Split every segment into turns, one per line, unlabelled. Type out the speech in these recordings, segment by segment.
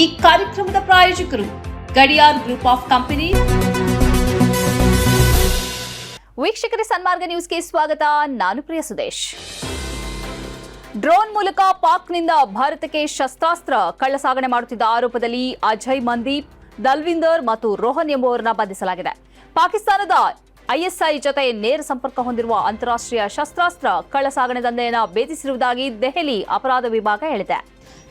ಈ ಕಾರ್ಯಕ್ರಮದ ಪ್ರಾಯೋಜಕರು ಗಡಿಯಾರ್ ಗ್ರೂಪ್ ಆಫ್ ಕಂಪನಿ.
ವೀಕ್ಷಕರ, ಸನ್ಮಾರ್ಗ ನ್ಯೂಸ್ಗೆ ಸ್ವಾಗತ. ನಾನು ಪ್ರಿಯ ಸುದೇಶ್. ಡ್ರೋನ್ ಮೂಲಕ ಪಾಕ್ನಿಂದ ಭಾರತಕ್ಕೆ ಶಸ್ತ್ರಾಸ್ತ್ರ ಕಳ್ಳಸಾಗಣೆ ಮಾಡುತ್ತಿದ್ದ ಆರೋಪದಲ್ಲಿ ಅಜಯ್ ಮಂದೀಪ್, ದಲ್ವಿಂದರ್ ಮತ್ತು ರೋಹನ್ ಎಂಬುವರನ್ನ ಬಂಧಿಸಲಾಗಿದೆ. ಪಾಕಿಸ್ತಾನದ ಐಎಸ್ಐ ಜೊತೆ ನೇರ ಸಂಪರ್ಕ ಹೊಂದಿರುವ ಅಂತಾರಾಷ್ಟ್ರೀಯ ಶಸ್ತ್ರಾಸ್ತ್ರ ಕಳ್ಳಸಾಗಣೆ ದಂಧೆಯನ್ನು ಭೇದಿಸಿರುವುದಾಗಿ ದೆಹಲಿ ಅಪರಾಧ ವಿಭಾಗ ಹೇಳಿದೆ.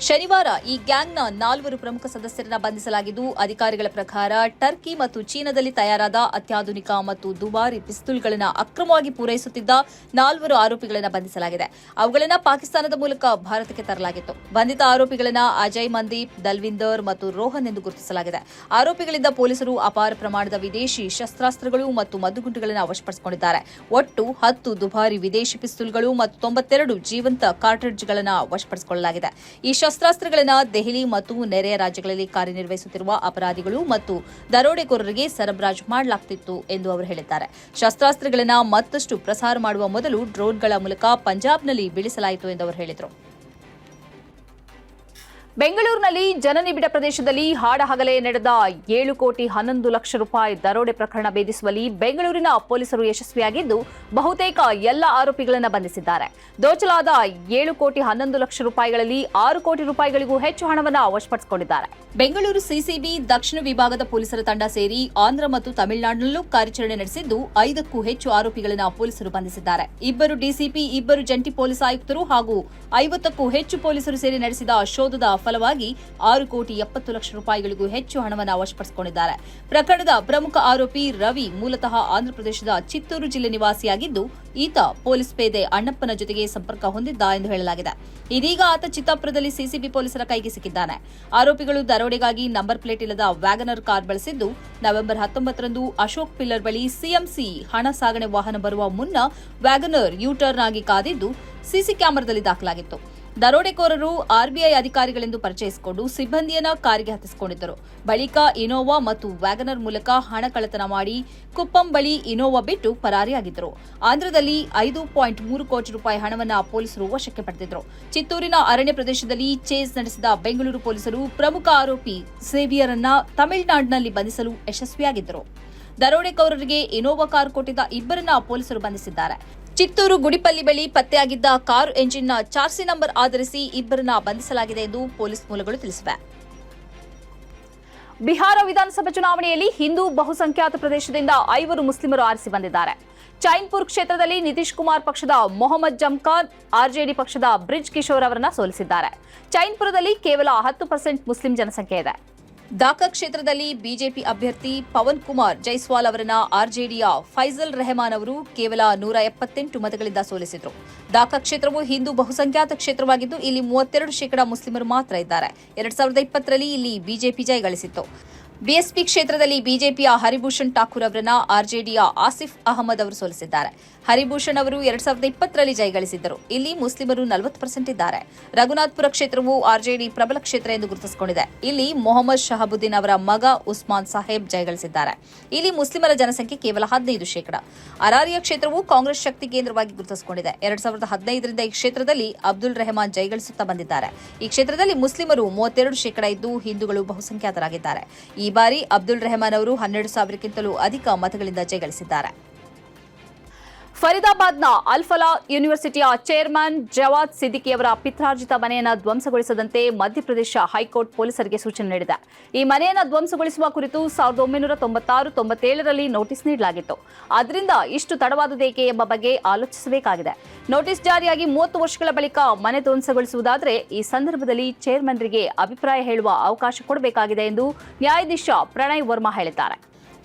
ಶನಿವಾರ ಈ ಗ್ಯಾಂಗ್ನ ನಾಲ್ವರು ಪ್ರಮುಖ ಸದಸ್ಯರನ್ನು ಬಂಧಿಸಲಾಗಿದ್ದು, ಅಧಿಕಾರಿಗಳ ಪ್ರಕಾರ ಟರ್ಕಿ ಮತ್ತು ಚೀನಾದಲ್ಲಿ ತಯಾರಾದ ಅತ್ಯಾಧುನಿಕ ಮತ್ತು ದುಬಾರಿ ಪಿಸ್ತೂಲ್ಗಳನ್ನು ಅಕ್ರಮವಾಗಿ ಪೂರೈಸುತ್ತಿದ್ದ ನಾಲ್ವರು ಆರೋಪಿಗಳನ್ನು ಬಂಧಿಸಲಾಗಿದೆ. ಅವುಗಳನ್ನು ಪಾಕಿಸ್ತಾನದ ಮೂಲಕ ಭಾರತಕ್ಕೆ ತರಲಾಗಿತ್ತು. ಬಂಧಿತ ಆರೋಪಿಗಳನ್ನು ಅಜಯ್ ಮಂದೀಪ್, ದಲ್ವಿಂದರ್ ಮತ್ತು ರೋಹನ್ ಎಂದು ಗುರುತಿಸಲಾಗಿದೆ. ಆರೋಪಿಗಳಿಂದ ಪೊಲೀಸರು ಅಪಾರ ಪ್ರಮಾಣದ ವಿದೇಶಿ ಶಸ್ತ್ರಾಸ್ತ್ರಗಳು ಮತ್ತು ಮದ್ದುಗುಂಡುಗಳನ್ನು ವಶಪಡಿಸಿಕೊಂಡಿದ್ದಾರೆ. ಒಟ್ಟು ಹತ್ತು ದುಬಾರಿ ವಿದೇಶಿ ಪಿಸ್ತೂಲ್ಗಳು ಮತ್ತು ತೊಂಬತ್ತೆರಡು ಜೀವಂತ ಕಾರ್ಟ್ರಿಡ್ಜ್ಗಳನ್ನು ವಶಪಡಿಸಿಕೊಳ್ಳಲಾಗಿದೆ. ಈ ಶಸ್ತ್ರಾಸ್ತ್ರಗಳನ್ನು ದೆಹಲಿ ಮತ್ತು ನೆರೆಯ ರಾಜ್ಯಗಳಲ್ಲಿ ಕಾರ್ಯನಿರ್ವಹಿಸುತ್ತಿರುವ ಅಪರಾಧಿಗಳು ಮತ್ತು ದರೋಡೆಕೋರರಿಗೆ ಸರಬರಾಜು ಮಾಡಲಾಗುತ್ತಿತ್ತು ಎಂದು ಅವರು ಹೇಳಿದ್ದಾರೆ. ಶಸ್ತ್ರಾಸ್ತ್ರಗಳನ್ನು ಮತ್ತಷ್ಟು ಪ್ರಸಾರ ಮಾಡುವ ಮೊದಲು ಡ್ರೋನ್ಗಳ ಮೂಲಕ ಪಂಜಾಬ್ನಲ್ಲಿ ಬೀಳಿಸಲಾಯಿತು ಎಂದು ಅವರು ಹೇಳಿದರು. ಬೆಂಗಳೂರಿನಲ್ಲಿ ಜನನಿಬಿಡ ಪ್ರದೇಶದಲ್ಲಿ ಹಾಡಹಗಲೇ ನಡೆದ ಏಳು ಕೋಟಿ ಹನ್ನೊಂದು ಲಕ್ಷ ರೂಪಾಯಿ ದರೋಡೆ ಪ್ರಕರಣ ಭೇದಿಸುವಲ್ಲಿ ಬೆಂಗಳೂರಿನ ಪೊಲೀಸರು ಯಶಸ್ವಿಯಾಗಿದ್ದು, ಬಹುತೇಕ ಎಲ್ಲ ಆರೋಪಿಗಳನ್ನು ಬಂಧಿಸಿದ್ದಾರೆ. ದೋಚಲಾದ ಏಳು ಕೋಟಿ ಹನ್ನೊಂದು ಲಕ್ಷ ರೂಪಾಯಿಗಳಲ್ಲಿ ಆರು ಕೋಟಿ ರೂಪಾಯಿಗಳಿಗೂ ಹೆಚ್ಚು ಹಣವನ್ನು ವಶಪಡಿಸಿಕೊಂಡಿದ್ದಾರೆ. ಬೆಂಗಳೂರು ಸಿಸಿಬಿ, ದಕ್ಷಿಣ ವಿಭಾಗದ ಪೊಲೀಸರ ತಂಡ ಸೇರಿ ಆಂಧ್ರ ಮತ್ತು ತಮಿಳುನಾಡಿನಲ್ಲೂ ಕಾರ್ಯಾಚರಣೆ ನಡೆಸಿದ್ದು, ಐದಕ್ಕೂ ಹೆಚ್ಚು ಆರೋಪಿಗಳನ್ನು ಪೊಲೀಸರು ಬಂಧಿಸಿದ್ದಾರೆ. ಇಬ್ಬರು ಡಿಸಿಪಿ, ಇಬ್ಬರು ಜಂಟಿ ಪೊಲೀಸ್ ಆಯುಕ್ತರು ಹಾಗೂ ಐವತ್ತಕ್ಕೂ ಹೆಚ್ಚು ಪೊಲೀಸರು ಸೇರಿ ನಡೆಸಿದ ಶೋಧದ ಫಲವಾಗಿ ಆರು ಕೋಟಿ ಎಪ್ಪತ್ತು ಲಕ್ಷ ರೂಪಾಯಿಗಳಿಗೂ ಹೆಚ್ಚು ಹಣವನ್ನು ವಶಪಡಿಸಿಕೊಂಡಿದ್ದಾರೆ. ಪ್ರಕರಣದ ಪ್ರಮುಖ ಆರೋಪಿ ರವಿ ಮೂಲತಃ ಆಂಧ್ರಪ್ರದೇಶದ ಚಿತ್ತೂರು ಜಿಲ್ಲೆ ನಿವಾಸಿಯಾಗಿದ್ದು, ಈತ ಪೊಲೀಸ್ ಪೇದೆ ಅಣ್ಣಪ್ಪನ ಜೊತೆಗೆ ಸಂಪರ್ಕ ಹೊಂದಿದ್ದ ಎಂದು ಹೇಳಲಾಗಿದೆ. ಇದೀಗ ಆತ ಚಿತ್ತಾಪುರದಲ್ಲಿ ಸಿಸಿಬಿ ಪೊಲೀಸರ ಕೈಗೆ ಸಿಕ್ಕಿದ್ದಾನೆ. ಆರೋಪಿಗಳು ದರೋಡೆಗಾಗಿ ನಂಬರ್ ಪ್ಲೇಟ್ ಇಲ್ಲದ ವ್ಯಾಗನರ್ ಕಾರ್ ಬಳಸಿದ್ದು, ನವೆಂಬರ್ ಹತ್ತೊಂಬತ್ತರಂದು ಅಶೋಕ್ ಪಿಲ್ಲರ್ ಬಳಿ ಸಿಎಂಸಿ ಹಣ ಸಾಗಣೆ ವಾಹನ ಬರುವ ಮುನ್ನ ವ್ಯಾಗನರ್ ಯೂಟರ್ನ್ ಆಗಿ ಕಾದಿದ್ದು, ಸಿಸಿ ಕ್ಯಾಮೆರಾದಲ್ಲಿ ದಾಖಲಾಗಿತ್ತು. ದರೋಡೆಕೋರರು ಆರ್ಬಿಐ ಅಧಿಕಾರಿಗಳೆಂದು ಪರಿಚಯಿಸಿಕೊಂಡು ಸಿಬ್ಬಂದಿಯನ್ನ ಕಾರಿಗೆ ಹತ್ತಿಸಿಕೊಂಡಿದ್ದರು. ಬಳಿಕ ಇನೋವಾ ಮತ್ತು ವ್ಯಾಗನರ್ ಮೂಲಕ ಹಣ ಕಳ್ಳತನ ಮಾಡಿ ಕುಪ್ಪಂ ಬಳಿ ಇನೋವಾ ಬಿಟ್ಟು ಪರಾರಿಯಾಗಿದ್ದರು. ಆಂಧ್ರದಲ್ಲಿ ಐದು ಪಾಯಿಂಟ್ ಮೂರು ಕೋಟಿ ರೂಪಾಯಿ ಹಣವನ್ನು ಪೊಲೀಸರು ವಶಕ್ಕೆ ಪಡೆದಿದ್ದರು. ಚಿತ್ತೂರಿನ ಅರಣ್ಯ ಪ್ರದೇಶದಲ್ಲಿ ಚೇಸ್ ನಡೆಸಿದ ಬೆಂಗಳೂರು ಪೊಲೀಸರು ಪ್ರಮುಖ ಆರೋಪಿ ಸೇವಿಯರನ್ನ ತಮಿಳುನಾಡಿನಲ್ಲಿ ಬಂಧಿಸಲು ಯಶಸ್ವಿಯಾಗಿದ್ದರು. ದರೋಡೆಕೋರರಿಗೆ ಇನೋವಾ ಕಾರ್ ಕೊಟ್ಟಿದ್ದ ಇಬ್ಬರನ್ನ ಪೊಲೀಸರು ಬಂಧಿಸಿದ್ದಾರೆ. ಚಿತ್ತೂರು ಗುಡಿಪಲ್ಲಿ ಬಳಿ ಪತ್ತೆಯಾಗಿದ್ದ ಕಾರು ಎಂಜಿನ್ನ ಚಾರ್ಸಿ ನಂಬರ್ ಆಧರಿಸಿ ಇಬ್ಬರನ್ನ ಬಂಧಿಸಲಾಗಿದೆ ಎಂದು ಪೊಲೀಸ್ ಮೂಲಗಳು ತಿಳಿಸಿವೆ. ಬಿಹಾರ ವಿಧಾನಸಭಾ ಚುನಾವಣೆಯಲ್ಲಿ ಹಿಂದೂ ಬಹುಸಂಖ್ಯಾತ ಪ್ರದೇಶದಿಂದ ಐವರು ಮುಸ್ಲಿಮರು ಆರಿಸಿ ಬಂದಿದ್ದಾರೆ. ಚೈನ್ಪುರ್ ಕ್ಷೇತ್ರದಲ್ಲಿ ನಿತೀಶ್ ಕುಮಾರ್ ಪಕ್ಷದ ಮೊಹಮ್ಮದ್ ಜಮ್ಖಾನ್ ಆರ್ಜೆಡಿ ಪಕ್ಷದ ಬ್ರಿಜ್ ಕಿಶೋರ್ ಅವರನ್ನ ಸೋಲಿಸಿದ್ದಾರೆ. ಚೈನ್ಪುರದಲ್ಲಿ ಕೇವಲ ಹತ್ತು ಪರ್ಸೆಂಟ್ ಮುಸ್ಲಿಂ ಜನಸಂಖ್ಯೆ ಇದೆ. ದಾಕಾ ಕ್ಷೇತ್ರದಲ್ಲಿ ಬಿಜೆಪಿ ಅಭ್ಯರ್ಥಿ ಪವನ್ ಕುಮಾರ್ ಜೈಸ್ವಾಲ್ ಅವರನ್ನ ಆರ್ಜೆಡಿಯ ಫೈಜಲ್ ರೆಹಮಾನ್ ಅವರು ಕೇವಲ ನೂರ ಎಪ್ಪತ್ತೆಂಟು ಮತಗಳಿಂದ ಸೋಲಿಸಿದರು. ದಾಖಾ ಕ್ಷೇತ್ರವು ಹಿಂದೂ ಬಹುಸಂಖ್ಯಾತ ಕ್ಷೇತ್ರವಾಗಿದ್ದು, ಇಲ್ಲಿ ಮೂವತ್ತೆರಡು ಶೇಕಡಾ ಮುಸ್ಲಿಮರು ಮಾತ್ರ ಇದ್ದಾರೆ. ಎರಡ್ ಸಾವಿರದ ಇಪ್ಪತ್ತರಲ್ಲಿ ಇಲ್ಲಿ ಬಿಜೆಪಿ ಜಯಗಳಿಸಿತ್ತು. ಬಿಎಸ್ಪಿ ಕ್ಷೇತ್ರದಲ್ಲಿ ಬಿಜೆಪಿಯ ಹರಿಭೂಷಣ್ ಠಾಕೂರ್ ಅವರನ್ನ ಆರ್ಜೆಡಿಯ ಆಸಿಫ್ ಅಹಮದ್ ಅವರು ಸೋಲಿಸಿದ್ದಾರೆ. ಹರಿಭೂಷಣ್ ಅವರು ಎರಡ್ ಸಾವಿರದ ಇಪ್ಪತ್ತರಲ್ಲಿ ಜಯಗಳಿಸಿದ್ದರು. ಇಲ್ಲಿ ಮುಸ್ಲಿಮರು ನಲವತ್ತು ಪರ್ಸೆಂಟ್ ಇದ್ದಾರೆ. ರಘುನಾಥ್ಪುರ ಕ್ಷೇತ್ರವು ಆರ್ಜೆಡಿ ಪ್ರಬಲ ಕ್ಷೇತ್ರ ಎಂದು ಗುರುತಿಸಿಕೊಂಡಿದೆ. ಇಲ್ಲಿ ಮೊಹಮ್ಮದ್ ಶಹಬುದ್ದೀನ್ ಅವರ ಮಗ ಉಸ್ಮಾನ್ ಸಾಹೇಬ್ ಜಯಗಳಿಸಿದ್ದಾರೆ. ಇಲ್ಲಿ ಮುಸ್ಲಿಮರ ಜನಸಂಖ್ಯೆ ಕೇವಲ ಹದಿನೈದು ಶೇಕಡ. ಅರಾರಿಯ ಕ್ಷೇತ್ರವು ಕಾಂಗ್ರೆಸ್ ಶಕ್ತಿ ಕೇಂದ್ರವಾಗಿ ಗುರುತಿಸಿಕೊಂಡಿದೆ. ಎರಡ್ ಸಾವಿರದ ಹದಿನೈದರಿಂದ ಈ ಕ್ಷೇತ್ರದಲ್ಲಿ ಅಬ್ದುಲ್ ರೆಹಮಾನ್ ಜಯಗಳಿಸುತ್ತಾ ಬಂದಿದ್ದಾರೆ. ಈ ಕ್ಷೇತ್ರದಲ್ಲಿ ಮುಸ್ಲಿಮರು ಮೂವತ್ತೆರಡು ಶೇಕಡ ಇದ್ದು ಹಿಂದೂಗಳು ಬಹುಸಂಖ್ಯಾತರಾಗಿದ್ದಾರೆ. ಈ ಬಾರಿ ಅಬ್ದುಲ್ ರೆಹಮಾನ್ ಅವರು ಹನ್ನೆರಡು ಸಾವಿರಕ್ಕಿಂತಲೂ ಅಧಿಕ ಮತಗಳಿಂದ ಜಯಗಳಿಸಿದ್ದಾರೆ. ಫರೀದಾಬಾದ್ನ ಅಲ್ಫಲಾ ಯೂನಿವರ್ಸಿಟಿಯ ಚೇರ್ಮನ್ ಜವಾದ್ ಸಿದ್ದಿಕಿ ಅವರ ಪಿತ್ರಾರ್ಜಿತ ಮನೆಯನ್ನು ಧ್ವಂಸಗೊಳಿಸದಂತೆ ಮಧ್ಯಪ್ರದೇಶ ಹೈಕೋರ್ಟ್ ಪೊಲೀಸರಿಗೆ ಸೂಚನೆ ನೀಡಿದೆ. ಈ ಮನೆಯನ್ನು ಧ್ವಂಸಗೊಳಿಸುವ ಕುರಿತು ಸಾವಿರದ ಒಂಬೈನೂರ ತೊಂಬತ್ತಾರು, ತೊಂಬತ್ತೇಳರಲ್ಲಿ ನೋಟಿಸ್ ನೀಡಲಾಗಿತ್ತು. ಆದ್ದರಿಂದ ಇಷ್ಟು ತಡವಾದುದೇಕೆ ಎಂಬ ಬಗ್ಗೆ ಆಲೋಚಿಸಬೇಕಾಗಿದೆ. ನೋಟಿಸ್ ಜಾರಿಯಾಗಿ ಮೂವತ್ತು ವರ್ಷಗಳ ಬಳಿಕ ಮನೆ ಧ್ವಂಸಗೊಳಿಸುವುದಾದರೆ ಈ ಸಂದರ್ಭದಲ್ಲಿ ಚೇರ್ಮನ್ರಿಗೆ ಅಭಿಪ್ರಾಯ ಹೇಳುವ ಅವಕಾಶ ಕೊಡಬೇಕಾಗಿದೆ ಎಂದು ನ್ಯಾಯಾಧೀಶ ಪ್ರಣಯ್ ವರ್ಮಾ ಹೇಳಿದ್ದಾರೆ.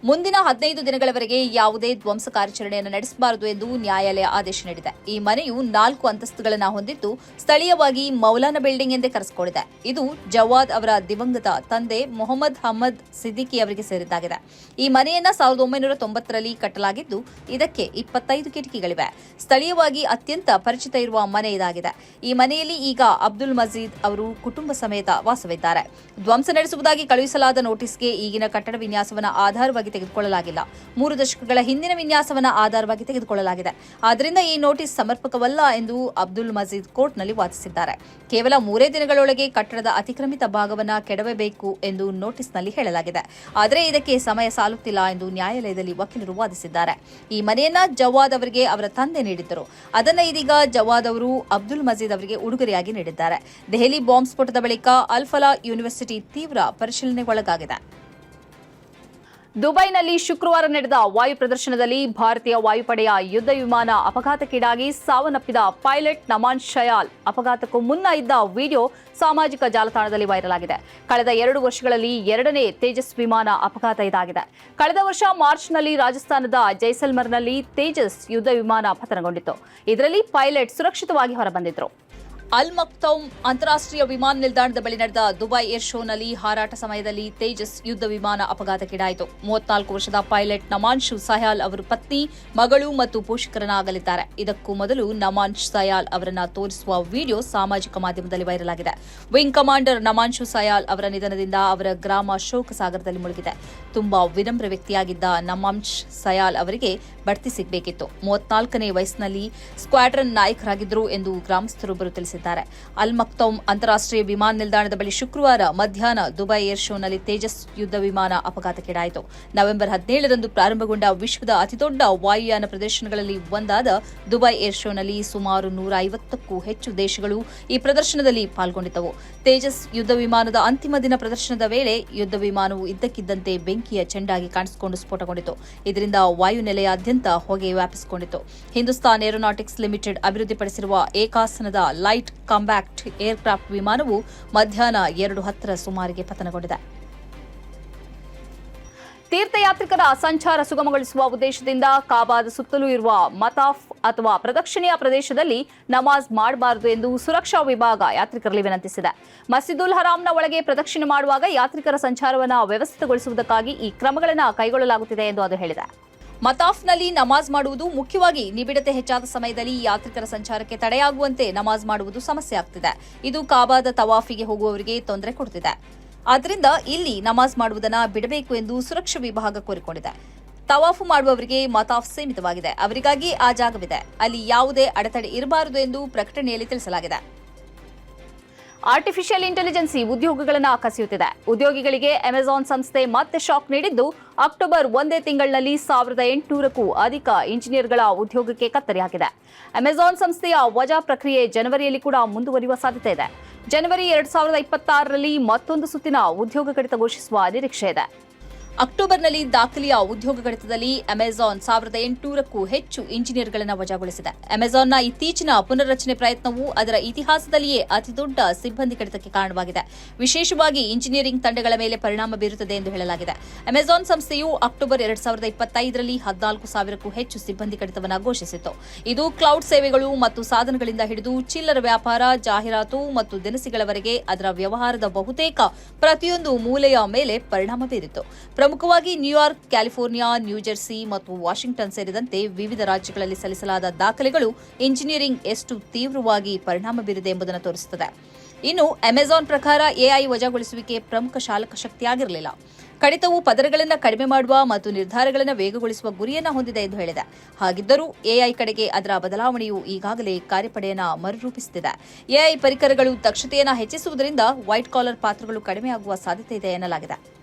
ಮುಂದಿನ ಹದಿನೈದು ದಿನಗಳವರೆಗೆ ಯಾವುದೇ ಧ್ವಂಸ ಕಾರ್ಯಾಚರಣೆಯನ್ನು ನಡೆಸಬಾರದು ಎಂದು ನ್ಯಾಯಾಲಯ ಆದೇಶ ನೀಡಿದೆ. ಈ ಮನೆಯು ನಾಲ್ಕು ಅಂತಸ್ತುಗಳನ್ನು ಹೊಂದಿದ್ದು ಸ್ಥಳೀಯವಾಗಿ ಮೌಲಾನ ಬಿಲ್ಡಿಂಗ್ ಎಂದೇ ಕರೆಸಿಕೊಂಡಿದೆ. ಇದು ಜವಾದ್ ಅವರ ದಿವಂಗತ ತಂದೆ ಮೊಹಮ್ಮದ್ ಹಮ್ಮದ್ ಸಿದ್ದಿಕಿ ಅವರಿಗೆ ಸೇರಿದ್ದಾಗಿದೆ. ಈ ಮನೆಯನ್ನ ಸಾವಿರದ ಒಂಬೈನೂರ ತೊಂಬತ್ತರಲ್ಲಿ ಕಟ್ಟಲಾಗಿದ್ದು, ಇದಕ್ಕೆ ಇಪ್ಪತ್ತೈದು ಕಿಟಕಿಗಳಿವೆ. ಸ್ಥಳೀಯವಾಗಿ ಅತ್ಯಂತ ಪರಿಚಿತ ಇರುವ ಮನೆ ಇದಾಗಿದೆ. ಈ ಮನೆಯಲ್ಲಿ ಈಗ ಅಬ್ದುಲ್ ಮಜೀದ್ ಅವರು ಕುಟುಂಬ ಸಮೇತ ವಾಸವಿದ್ದಾರೆ. ಧ್ವಂಸ ನಡೆಸುವುದಾಗಿ ಕಳುಹಿಸಲಾದ ನೋಟಿಸ್ಗೆ ಈಗಿನ ಕಟ್ಟಡ ವಿನ್ಯಾಸವನ್ನು ಆಧಾರವಾಗಿ ತೆಗೆದುಕೊಳ್ಳಲಾಗಿಲ್ಲ. ಮೂರು ದಶಕಗಳ ಹಿಂದಿನ ವಿನ್ಯಾಸವನ್ನ ಆಧಾರವಾಗಿ ತೆಗೆದುಕೊಳ್ಳಲಾಗಿದೆ. ಆದ್ದರಿಂದ ಈ ನೋಟಿಸ್ ಸಮರ್ಪಕವಲ್ಲ ಎಂದು ಅಬ್ದುಲ್ ಮಜೀದ್ ಕೋರ್ಟ್ನಲ್ಲಿ ವಾದಿಸಿದ್ದಾರೆ. ಕೇವಲ ಮೂರೇ ದಿನಗಳೊಳಗೆ ಕಟ್ಟಡದ ಅತಿಕ್ರಮಿತ ಭಾಗವನ್ನ ಕೆಡವಬೇಕು ಎಂದು ನೋಟಿಸ್ನಲ್ಲಿ ಹೇಳಲಾಗಿದೆ. ಆದರೆ ಇದಕ್ಕೆ ಸಮಯ ಸಾಲುತ್ತಿಲ್ಲ ಎಂದು ನ್ಯಾಯಾಲಯದಲ್ಲಿ ವಕೀಲರು ವಾದಿಸಿದ್ದಾರೆ. ಈ ಮನೆಯನ್ನ ಜವಾದ್ ಅವರಿಗೆ ಅವರ ತಂದೆ ನೀಡಿದ್ದರು. ಅದನ್ನು ಇದೀಗ ಜವಾದ್ ಅವರು ಅಬ್ದುಲ್ ಮಜೀದ್ ಅವರಿಗೆ ಉಡುಗೊರೆಯಾಗಿ ನೀಡಿದ್ದಾರೆ. ದೆಹಲಿ ಬಾಂಬ್ ಸ್ಫೋಟದ ಬಳಿಕ ಅಲ್ಫಲಾ ಯೂನಿವರ್ಸಿಟಿ ತೀವ್ರ ಪರಿಶೀಲನೆಗೊಳಗಾಗಿದೆ. ದುಬೈನಲ್ಲಿ ಶುಕ್ರವಾರ ನಡೆದ ವಾಯು ಪ್ರದರ್ಶನದಲ್ಲಿ ಭಾರತೀಯ ವಾಯುಪಡೆಯ ಯುದ್ಧ ವಿಮಾನ ಅಪಘಾತಕ್ಕೀಡಾಗಿ ಸಾವನ್ನಪ್ಪಿದ ಪೈಲಟ್ ನಮಾನ್ ಶಯಾಲ್. ಅಪಘಾತಕ್ಕೂ ಮುನ್ನ ಇದ್ದ ವಿಡಿಯೋ ಸಾಮಾಜಿಕ ಜಾಲತಾಣದಲ್ಲಿ ವೈರಲ್ ಆಗಿದೆ ಕಳೆದ ಎರಡು ವರ್ಷಗಳಲ್ಲಿ ಎರಡನೇ ತೇಜಸ್ ವಿಮಾನ ಅಪಘಾತ ಇದಾಗಿದೆ. ಕಳೆದ ವರ್ಷ ಮಾರ್ಚ್ನಲ್ಲಿ ರಾಜಸ್ಥಾನದ ಜೈಸಲ್ಮರ್ನಲ್ಲಿ ತೇಜಸ್ ಯುದ್ಧ ವಿಮಾನ ಪತನಗೊಂಡಿತ್ತು. ಇದರಲ್ಲಿ ಪೈಲಟ್ ಸುರಕ್ಷಿತವಾಗಿ ಹೊರಬಂದಿದ್ರು. ಅಲ್ ಮಕ್ತೌಮ್ ಅಂತಾರಾಷ್ಟ್ರೀಯ ವಿಮಾನ ನಿಲ್ದಾಣದ ಬಳಿ ನಡೆದ ದುಬೈ ಏರ್ ಶೋನಲ್ಲಿ ಹಾರಾಟ ಸಮಯದಲ್ಲಿ ತೇಜಸ್ ಯುದ್ಧ ವಿಮಾನ ಅಪಘಾತಕ್ಕೀಡಾಯಿತು. ಮೂವತ್ನಾಲ್ಕು ವರ್ಷದ ಪೈಲಟ್ ನಮಾನ್ಶು ಸಯಾಲ್ ಅವರ ಪತ್ನಿ, ಮಗಳು ಮತ್ತು ಪೋಷಕರನ್ನಾಗಲಿದ್ದಾರೆ. ಇದಕ್ಕೂ ಮೊದಲು ನಮಾನ್ಶ್ ಸಯಾಲ್ ಅವರನ್ನ ತೋರಿಸುವ ವಿಡಿಯೋ ಸಾಮಾಜಿಕ ಮಾಧ್ಯಮದಲ್ಲಿ ವೈರಲ್ ಆಗಿದೆ ವಿಂಗ್ ಕಮಾಂಡರ್ ನಮಾನ್ಶು ಸಯಾಲ್ ಅವರ ನಿಧನದಿಂದ ಅವರ ಗ್ರಾಮ ಶೋಕ ಸಾಗರದಲ್ಲಿ ಮುಳುಗಿದೆ. ತುಂಬಾ ವಿನಮ್ರ ವ್ಯಕ್ತಿಯಾಗಿದ್ದ ನಮಾನ್ಶ್ ಸಯಾಲ್ ಅವರಿಗೆ ಬಡ್ತಿ ಸಿಗಬೇಕಿತ್ತು. ಮೂವತ್ನಾಲ್ಕನೇ ವಯಸ್ಸಿನಲ್ಲಿ ಸ್ಕ್ವಾಡ್ರನ್ ನಾಯಕರಾಗಿದ್ದರು ಎಂದು ಗ್ರಾಮಸ್ಥರೊಬ್ಬರು ತಿಳಿಸಿದ್ದಾರೆ. ಅಲ್ ಮಕ್ತೌಮ್ ಅಂತಾರಾಷ್ಟೀಯ ವಿಮಾನ ನಿಲ್ದಾಣದ ಬಳಿ ಶುಕ್ರವಾರ ಮಧ್ಯಾಹ್ನ ದುಬೈ ಏರ್ ಶೋನಲ್ಲಿ ತೇಜಸ್ ಯುದ್ಧ ವಿಮಾನ ಅಪಘಾತಕ್ಕೀಡಾಯಿತು. ನವೆಂಬರ್ ಹದಿನೇಳರಂದು ಪ್ರಾರಂಭಗೊಂಡ ವಿಶ್ವದ ಅತಿದೊಡ್ಡ ವಾಯುಯಾನ ಪ್ರದರ್ಶನಗಳಲ್ಲಿ ಒಂದಾದ ದುಬೈ ಏರ್ ಶೋನಲ್ಲಿ ಸುಮಾರು ನೂರ ಐವತ್ತಕ್ಕೂ ಹೆಚ್ಚು ದೇಶಗಳು ಈ ಪ್ರದರ್ಶನದಲ್ಲಿ ಪಾಲ್ಗೊಂಡಿದ್ದವು. ತೇಜಸ್ ಯುದ್ಧ ವಿಮಾನದ ಅಂತಿಮ ದಿನ ಪ್ರದರ್ಶನದ ವೇಳೆ ಯುದ್ಧ ವಿಮಾನವು ಇದ್ದಕ್ಕಿದ್ದಂತೆ ಬೆಂಕಿಯ ಚೆಂಡಾಗಿ ಕಾಣಿಸಿಕೊಂಡು ಸ್ಫೋಟಗೊಂಡಿತು ಇದರಿಂದ ವಾಯುನೆಲೆಯಾದ್ಯಂತ ಹೊಗೆ ವ್ಯಾಪಿಸಿಕೊಂಡಿತು ಹಿಂದೂಸ್ತಾನ್ ಏರೋನಾಟಿಕ್ಸ್ ಲಿಮಿಟೆಡ್ ಅಭಿವೃದ್ಧಿಪಡಿಸಿರುವ ಏಕಾಸನದ ಲೈಟ್ ಕಾಂಬ್ಯಾಕ್ಟ್ ಏರ್ಕ್ರಾಫ್ಟ್ ವಿಮಾನವು ಮಧ್ಯಾಹ್ನ ಎರಡು ಹತ್ತರ ಸುಮಾರಿಗೆ ಪತನಗೊಂಡಿದೆ. ತೀರ್ಥಯಾತ್ರಿಕರ ಸಂಚಾರ ಸುಗಮಗೊಳಿಸುವ ಉದ್ದೇಶದಿಂದ ಕಾಬಾದ ಸುತ್ತಲೂ ಇರುವ ಮತಾಫ್ ಅಥವಾ ಪ್ರದಕ್ಷಿಣೆಯ ಪ್ರದೇಶದಲ್ಲಿ ನಮಾಜ್ ಮಾಡಬಾರದು ಎಂದು ಸುರಕ್ಷಾ ವಿಭಾಗ ಯಾತ್ರಿಕರಲ್ಲಿ ವಿನಂತಿಸಿದೆ. ಮಸೀದುಲ್ ಹರಾಂನ ಒಳಗೆ ಪ್ರದಕ್ಷಿಣೆ ಮಾಡುವಾಗ ಯಾತ್ರಿಕರ ಸಂಚಾರವನ್ನು ವ್ಯವಸ್ಥಿತಗೊಳಿಸುವುದಕ್ಕಾಗಿ ಈ ಕ್ರಮಗಳನ್ನು ಕೈಗೊಳ್ಳಲಾಗುತ್ತಿದೆ ಎಂದು ಅದು ಹೇಳಿದೆ. ಮತಾಫ್ನಲ್ಲಿ ನಮಾಜ್ ಮಾಡುವುದು ಮುಖ್ಯವಾಗಿ ನಿಬಿಡತೆ ಹೆಚ್ಚಾದ ಸಮಯದಲ್ಲಿ ಯಾತ್ರಿಕರ ಸಂಚಾರಕ್ಕೆ ತಡೆಯಾಗುವಂತೆ ನಮಾಜ್ ಮಾಡುವುದು ಸಮಸ್ಯೆ ಆಗ್ತಿದೆ. ಇದು ಕಾಬಾದ ತವಾಫಿಗೆ ಹೋಗುವವರಿಗೆ ತೊಂದರೆ ಕೊಡುತ್ತಿದೆ ಆದ್ದರಿಂದ ಇಲ್ಲಿ ನಮಾಜ್ ಮಾಡುವುದನ್ನು ಬಿಡಬೇಕು ಎಂದು ಸುರಕ್ಷಾ ವಿಭಾಗ ಕೋರಿಕೊಂಡಿದೆ. ತವಾಫು ಮಾಡುವವರಿಗೆ ಮತಾಫ್ ಸೀಮಿತವಾಗಿದೆ. ಅವರಿಗಾಗಿ ಆ ಜಾಗವಿದೆ. ಅಲ್ಲಿ ಯಾವುದೇ ಅಡೆತಡೆ ಇರಬಾರದು ಎಂದು ಪ್ರಕಟಣೆಯಲ್ಲಿ ತಿಳಿಸಲಾಗಿದೆ. ಆರ್ಟಿಫಿಷಿಯಲ್ ಇಂಟೆಲಿಜೆನ್ಸಿ ಉದ್ಯೋಗಗಳನ್ನು ಕಸಿಯುತ್ತಿದೆ. ಉದ್ಯೋಗಿಗಳಿಗೆ ಅಮೆಜಾನ್ ಸಂಸ್ಥೆ ಮತ್ತೆ ಶಾಕ್ ನೀಡಿದ್ದು ಅಕ್ಟೋಬರ್ ಒಂದೇ ತಿಂಗಳಿನಲ್ಲಿ ಸಾವಿರದ ಎಂಟುನೂರಕ್ಕೂ ಅಧಿಕ ಇಂಜಿನಿಯರ್ಗಳ ಉದ್ಯೋಗಕ್ಕೆ ಕತ್ತರಿಯಾಗಿದೆ ಅಮೆಜಾನ್ ಸಂಸ್ಥೆಯ ವಜಾ ಪ್ರಕ್ರಿಯೆ ಜನವರಿಯಲ್ಲಿ ಕೂಡ ಮುಂದುವರಿಯುವ ಸಾಧ್ಯತೆ ಇದೆ. ಜನವರಿ ಎರಡ್ ಸಾವಿರದ ಇಪ್ಪತ್ತಾರರಲ್ಲಿ ಮತ್ತೊಂದು ಸುತ್ತಿನ ಉದ್ಯೋಗ ಕಡಿತ ಘೋಷಿಸುವ ನಿರೀಕ್ಷೆ ಇದೆ. ಅಕ್ಟೋಬರ್ನಲ್ಲಿ ದಾಖಲೆಯ ಉದ್ಯೋಗ ಕಡಿತದಲ್ಲಿ ಅಮೆಜಾನ್ ಸಾವಿರದ ಎಂಟುನೂರಕ್ಕೂ ಹೆಚ್ಚು ಇಂಜಿನಿಯರ್ಗಳನ್ನು ವಜಾಗೊಳಿಸಿದೆ. ಅಮೆಜಾನ್ನ ಇತ್ತೀಚಿನ ಪುನರ್ರಚನೆ ಪ್ರಯತ್ನವು ಅದರ ಇತಿಹಾಸದಲ್ಲಿಯೇ ಅತಿದೊಡ್ಡ ಸಿಬ್ಬಂದಿ ಕಡಿತಕ್ಕೆ ಕಾರಣವಾಗಿದೆ. ವಿಶೇಷವಾಗಿ ಇಂಜಿನಿಯರಿಂಗ್ ತಂಡಗಳ ಮೇಲೆ ಪರಿಣಾಮ ಬೀರುತ್ತದೆ ಎಂದು ಹೇಳಲಾಗಿದೆ. ಅಮೆಜಾನ್ ಸಂಸ್ಥೆಯು ಅಕ್ಟೋಬರ್ ಎರಡ್ ಸಾವಿರದ ಇಪ್ಪತ್ತೈದರಲ್ಲಿ ಹದಿನಾಲ್ಕು ಸಾವಿರಕ್ಕೂ ಹೆಚ್ಚು ಸಿಬ್ಬಂದಿ ಕಡಿತವನ್ನು ಘೋಷಿಸಿತು ಇದು ಕ್ಲೌಡ್ ಸೇವೆಗಳು ಮತ್ತು ಸಾಧನಗಳಿಂದ ಹಿಡಿದು ಚಿಲ್ಲರ ವ್ಯಾಪಾರ, ಜಾಹೀರಾತು ಮತ್ತು ದಿನಸಿಗಳವರೆಗೆ ಅದರ ವ್ಯವಹಾರದ ಬಹುತೇಕ ಪ್ರತಿಯೊಂದು ಮೂಲೆಯ ಮೇಲೆ ಪರಿಣಾಮ ಬೀರಿತು ಪ್ರಮುಖವಾಗಿ New York, California New Jersey ಮತ್ತು ವಾಷಿಂಗ್ಟನ್ ಸೇರಿದಂತೆ ವಿವಿಧ ರಾಜ್ಯಗಳಲ್ಲಿ ಸಲ್ಲಿಸಲಾದ ದಾಖಲೆಗಳು ಇಂಜಿನಿಯರಿಂಗ್ ಎಷ್ಟು ತೀವ್ರವಾಗಿ ಪರಿಣಾಮ ಬೀರಿದೆ ಎಂಬುದನ್ನು ತೋರಿಸುತ್ತದೆ. ಇನ್ನು ಅಮೆಜಾನ್ ಪ್ರಕಾರ ಎಐ ವಜಾಗೊಳಿಸುವಿಕೆ ಪ್ರಮುಖ ಶಾಲಕ ಶಕ್ತಿಯಾಗಿರಲಿಲ್ಲ. ಕಡಿತವು ಪದರಗಳನ್ನು ಕಡಿಮೆ ಮಾಡುವ ಮತ್ತು ನಿರ್ಧಾರಗಳನ್ನು ವೇಗಗೊಳಿಸುವ ಗುರಿಯನ್ನು ಹೊಂದಿದೆ ಎಂದು ಹೇಳಿದೆ. ಹಾಗಿದ್ದರೂ ಎಐ ಕಡೆಗೆ ಅದರ ಬದಲಾವಣೆಯು ಈಗಾಗಲೇ ಕಾರ್ಯಪಡೆಯನ್ನು ಮರುರೂಪಿಸುತ್ತಿದೆ. ಎಐ ಪರಿಕರಗಳು ದಕ್ಷತೆಯನ್ನು ಹೆಚ್ಚಿಸುವುದರಿಂದ ವೈಟ್ ಕಾಲರ್ ಪಾತ್ರಗಳು ಕಡಿಮೆಯಾಗುವ ಸಾಧ್ಯತೆ ಇದೆ ಎನ್ನಲಾಗಿದೆ.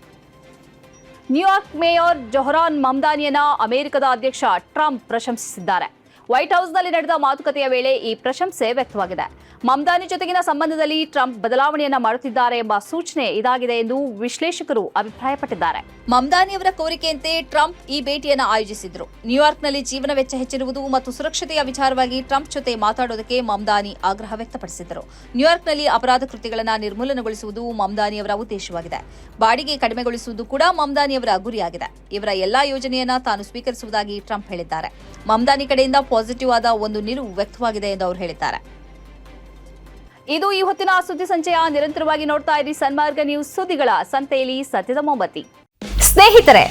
ನ್ಯೂಯಾರ್ಕ್ ಮೇಯರ್ ಜೊಹರಾನ್ ಮಮ್ದಾನಿಯನ್ನ ಅಮೆರಿಕದ ಅಧ್ಯಕ್ಷ ಟ್ರಂಪ್ ಪ್ರಶಂಸಿಸಿದ್ದಾರೆ ವೈಟ್ ಹೌಸ್ನಲ್ಲಿ ನಡೆದ ಮಾತುಕತೆಯ ವೇಳೆ ಈ ಪ್ರಶಂಸೆ ವ್ಯಕ್ತವಾಗಿದೆ. ಮಮ್ದಾನಿ ಜೊತೆಗಿನ ಸಂಬಂಧದಲ್ಲಿ ಟ್ರಂಪ್ ಬದಲಾವಣೆಯನ್ನ ಮಾಡುತ್ತಿದ್ದಾರೆ ಎಂಬ ಸೂಚನೆ ಇದಾಗಿದೆ ಎಂದು ವಿಶ್ಲೇಷಕರು ಅಭಿಪ್ರಾಯಪಟ್ಟಿದ್ದಾರೆ. ಮಮ್ದಾನಿಯವರ ಕೋರಿಕೆಯಂತೆ ಟ್ರಂಪ್ ಈ ಭೇಟಿಯನ್ನು ಆಯೋಜಿಸಿದ್ರು. ನ್ಯೂಯಾರ್ಕ್ನಲ್ಲಿ ಜೀವನ ವೆಚ್ಚ ಹೆಚ್ಚಿರುವುದು ಮತ್ತು ಸುರಕ್ಷತೆಯ ವಿಚಾರವಾಗಿ ಟ್ರಂಪ್ ಜೊತೆ ಮಾತಾಡೋದಕ್ಕೆ ಮಮ್ದಾನಿ ಆಗ್ರಹ ವ್ಯಕ್ತಪಡಿಸಿದರು ನ್ಯೂಯಾರ್ಕ್ನಲ್ಲಿ ಅಪರಾಧ ಕೃತ್ಯಗಳನ್ನು ನಿರ್ಮೂಲನೆಗೊಳಿಸುವುದು ಮಮ್ದಾನಿಯವರ ಉದ್ದೇಶವಾಗಿದೆ. ಬಾಡಿಗೆ ಕಡಿಮೆಗೊಳಿಸುವುದು ಕೂಡ ಮಮ್ದಾನಿಯವರ ಗುರಿಯಾಗಿದೆ. ಇವರ ಎಲ್ಲಾ ಯೋಜನೆಯನ್ನ ತಾನು ಸ್ವೀಕರಿಸುವುದಾಗಿ ಟ್ರಂಪ್ ಹೇಳಿದ್ದಾರೆ. ಮಮ್ದಾನಿ ಕಡೆಯಿಂದ ಪಾಸಿಟಿವ್ ಆದ ಒಂದು ನಿಲುವು ವ್ಯಕ್ತವಾಗಿದೆ ಎಂದು ಅವರು ಹೇಳಿದ್ದಾರೆ. ಇದು ಈ ಹೊತ್ತಿನ ಸುದ್ದಿ ಸಂಚಯ. ನಿರಂತರವಾಗಿ ನೋಡ್ತಾ ಇರಿ ಸನ್ಮಾರ್ಗ ನ್ಯೂಸ್ ಸುದ್ದಿಗಳ ಸಂತೆಯಲ್ಲಿ ಸತ್ಯದ ಮೊಂಬತ್ತಿ. ಸ್ನೇಹಿತರೆ,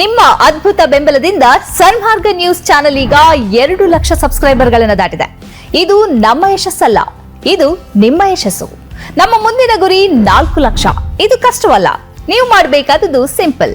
ನಿಮ್ಮ ಅದ್ಭುತ ಬೆಂಬಲದಿಂದ ಸನ್ಮಾರ್ಗ ನ್ಯೂಸ್ ಚಾನೆಲ್ ಈಗ ಎರಡು ಲಕ್ಷ ಸಬ್ಸ್ಕ್ರೈಬರ್ಗಳನ್ನು ದಾಟಿದೆ. ಇದು ನಮ್ಮ ಯಶಸ್ಸಲ್ಲ, ಇದು ನಿಮ್ಮ ಯಶಸ್ಸು. ನಮ್ಮ ಮುಂದಿನ ಗುರಿ ನಾಲ್ಕು ಲಕ್ಷ. ಇದು ಕಷ್ಟವಲ್ಲ, ನೀವು ಮಾಡಬೇಕಾದದ್ದು ಸಿಂಪಲ್.